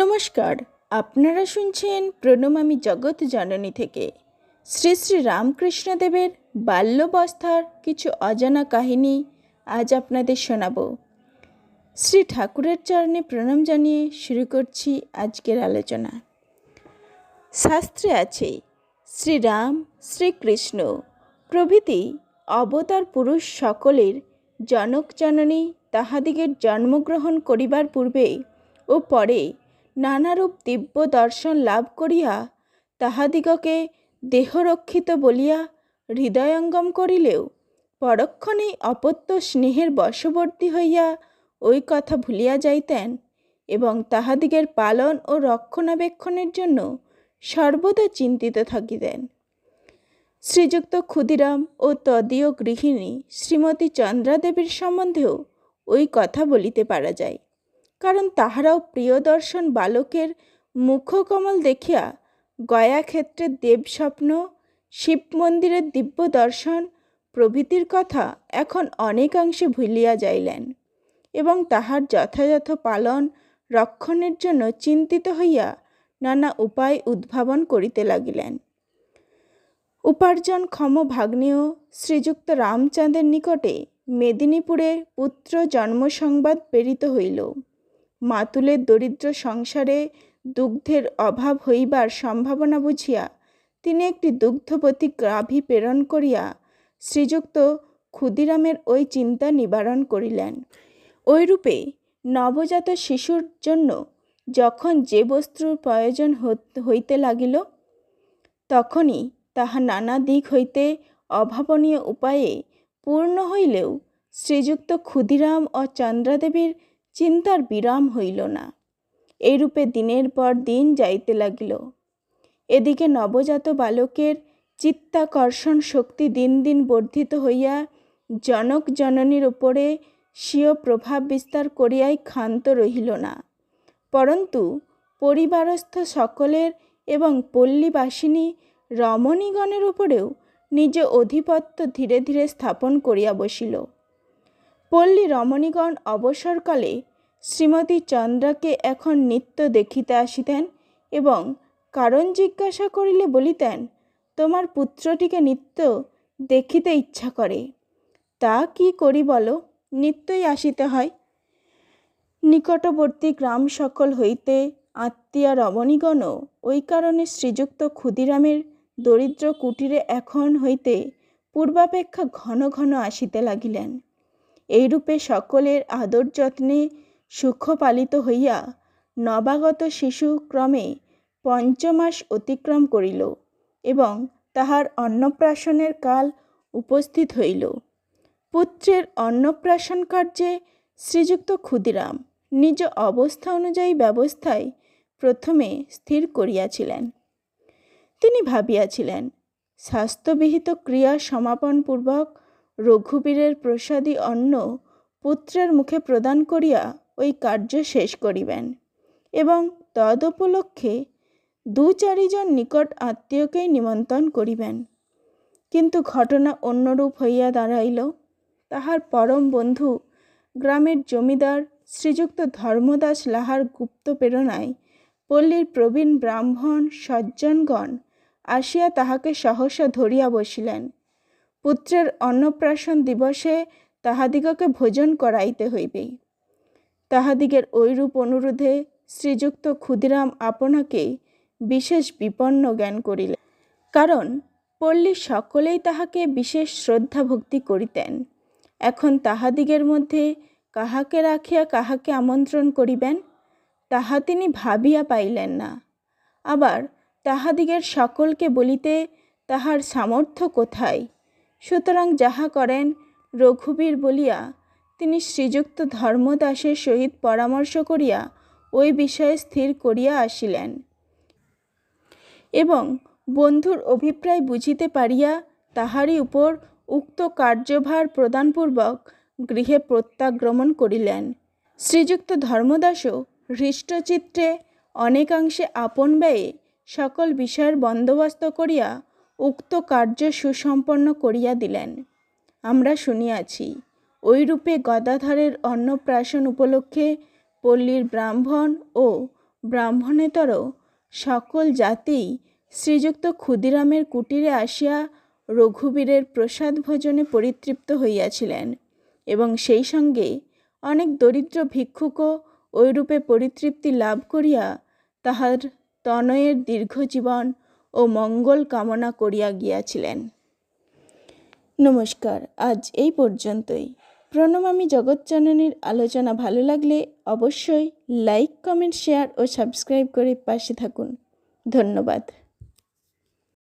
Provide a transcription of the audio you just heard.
নমস্কার, আপনারা শুনছেন প্রণমামী জগৎ জননী থেকে। শ্রী শ্রী রামকৃষ্ণদেবের বাল্যবস্থার কিছু অজানা কাহিনী আজ আপনাদের শোনাব। শ্রী ঠাকুরের চরণে প্রণাম জানিয়ে শুরু করছি আজকের আলোচনা। শাস্ত্রে আছে শ্রীরাম শ্রীকৃষ্ণ প্রভৃতি অবতার পুরুষ সকলের জনক জননী তাহাদিগের জন্মগ্রহণ করিবার পূর্বে ও পরে নানারূপ দিব্য দর্শন লাভ করিয়া তাহাদিগকে দেহরক্ষিত বলিয়া হৃদয়ঙ্গম করিলেও পরক্ষণেই অপত্য স্নেহের বশবর্তী হইয়া ওই কথা ভুলিয়া যাইতেন এবং তাহাদিগের পালন ও রক্ষণাবেক্ষণের জন্য সর্বদা চিন্তিত থাকিতেন। শ্রীযুক্ত ক্ষুদিরাম ও তদীয় গৃহিণী শ্রীমতী চন্দ্রাদেবীর সম্বন্ধেও ওই কথা বলিতে পারা যায়। কারণ তাহারাও প্রিয়দর্শন বালকের মুখকমল দেখিয়া গয়াক্ষেত্রের দেবস্বপ্ন শিব মন্দিরের দিব্য দর্শন প্রভৃতির কথা এখন অনেকাংশে ভুলিয়া যাইলেন এবং তাহার যথাযথ পালন রক্ষণের জন্য চিন্তিত হইয়া নানা উপায় উদ্ভাবন করিতে লাগিলেন। উপার্জনক্ষম ভাগ্নেয় শ্রীযুক্ত রামচাঁদের নিকটে মেদিনীপুরে পুত্র জন্মসংবাদ প্রেরিত হইল। মাতুলের দরিদ্র সংসারে দুগ্ধের অভাব হইবার সম্ভাবনা বুঝিয়া তিনি একটি দুগ্ধবতী গাভী প্রেরণ করিয়া শ্রীযুক্ত ক্ষুদিরামের ওই চিন্তা নিবারণ করিলেন। ওইরূপে নবজাত শিশুর জন্য যখন যে বস্তুর প্রয়োজন হইতে লাগিল, তখনই তাহা নানা দিক হইতে অভাবনীয় উপায়ে পূর্ণ হইলেও শ্রীযুক্ত ক্ষুদিরাম ও চন্দ্রাদেবীর চিন্তার বিরাম হইল না। এইরূপে দিনের পর দিন যাইতে লাগিল। এদিকে নবজাত বালকের চিত্তাকর্ষণ শক্তি দিন দিন বর্ধিত হইয়া জনক জননীর উপরে স্বীয় প্রভাব বিস্তার করিয়াই ক্ষান্ত রহিল না। পরন্তু পরিবারস্থ সকলের এবং পল্লীবাসিনী রমণীগণের উপরেও নিজ অধিপত্য ধীরে ধীরে স্থাপন করিয়া বসিল। পল্লী রমণীগণ অবসরকালে শ্রীমতী চন্দ্রাকে এখন নিত্য দেখিতে আসিতেন এবং কারণ জিজ্ঞাসা করিলে বলিতেন, তোমার পুত্রটিকে নিত্য দেখিতে ইচ্ছা করে, তা কি করি বলো, নিত্যই আসিতে হয় নিকটবর্তী গ্রাম সকল হইতে আত্মীয়া রমণীগণও ওই কারণে শ্রীযুক্ত ক্ষুদিরামের দরিদ্র কুটিরে এখন হইতে পূর্বাপেক্ষা ঘন ঘন আসিতে লাগিলেন। এইরূপে সকলের আদর যত্নে সুখ পালিত হইয়া নবাগত শিশু ক্রমে পঞ্চমাস অতিক্রম করিল এবং তাহার অন্নপ্রাশনের কাল উপস্থিত হইল। পুত্রের অন্নপ্রাশন কার্যে শ্রীযুক্ত ক্ষুদিরাম নিজ অবস্থা অনুযায়ী ব্যবস্থায় প্রথমে স্থির করিয়াছিলেন। তিনি ভাবিয়াছিলেন, স্বাস্থ্যবিহিত ক্রিয়া সমাপনপূর্বক রঘুবীরের প্রসাদী অন্ন পুত্রের মুখে প্রদান করিয়া ওই কার্য শেষ করিবেন। এবং তদুপলক্ষে দু চারিজন নিকট আত্মীয়কেই নিমন্ত্রণ করিবেন। কিন্তু ঘটনা অন্যরূপ হইয়া দাঁড়াইল। তাহার পরম বন্ধু গ্রামের জমিদার শ্রীযুক্ত ধর্মদাস লাহার গুপ্ত প্রেরণায় পল্লীর প্রবীণ ব্রাহ্মণ, সজ্জনগণ আসিয়া তাহাকে সহসা ধরিয়া বসিলেন। পুত্রের অন্নপ্রাশন দিবসে তাহাদিগকে ভোজন করাইতে হইবে। তাহাদিগের ঐরূপ অনুরোধে শ্রীযুক্ত ক্ষুদিরাম আপনাকে বিশেষ বিপন্ন জ্ঞান করিলেন, কারণ পল্লীর সকলেই তাহাকে বিশেষ শ্রদ্ধা ভক্তি করিতেন। এখন তাহাদিগের মধ্যে কাহাকে রাখিয়া কাহাকে আমন্ত্রণ করিবেন, তাহা তিনি ভাবিয়া পাইলেন না। আবার তাহাদিগের সকলকে বলিতে তাহার সামর্থ্য কোথায়? সুতরাং যাহা করেন, রঘুবীর বলিয়া, তিনি শ্রীযুক্ত ধর্মদাসের সহিত পরামর্শ করিয়া ওই বিষয়ে স্থির করিয়া আসিলেন। এবং বন্ধুর অভিপ্রায় বুঝিতে পারিয়া তাহারই উপর উক্ত কার্যভার প্রদানপূর্বক গৃহে প্রত্যাগ্রমণ করিলেন। শ্রীযুক্ত ধর্মদাসও হৃষ্টচিত্রে অনেকাংশে আপন ব্যয়ে সকল বিষয়ের বন্দোবস্ত করিয়া উক্ত কার্য সুসম্পন্ন করিয়া দিলেন। আমরা শুনিয়াছি ওইরূপে গদাধরের অন্নপ্রাশন উপলক্ষে পল্লীর ব্রাহ্মণ ও ব্রাহ্মণেতর সকল জাতিই শ্রীযুক্ত ক্ষুদিরামের কুটিরে আসিয়া রঘুবীরের প্রসাদ ভোজনে পরিতৃপ্ত হইয়াছিলেন এবং সেই সঙ্গে অনেক দরিদ্র ভিক্ষুকও ওইরূপে পরিতৃপ্তি লাভ করিয়া তাহার তনয়ের দীর্ঘজীবন ও মঙ্গল কামনা করিয়া গিয়াছিলেন। নমস্কার, আজ এই পর্যন্তই। প্রণমামী জগৎজননীর আলোচনা ভালো লাগলে অবশ্যই লাইক কমেন্ট শেয়ার ও সাবস্ক্রাইব করে পাশে থাকুন। ধন্যবাদ।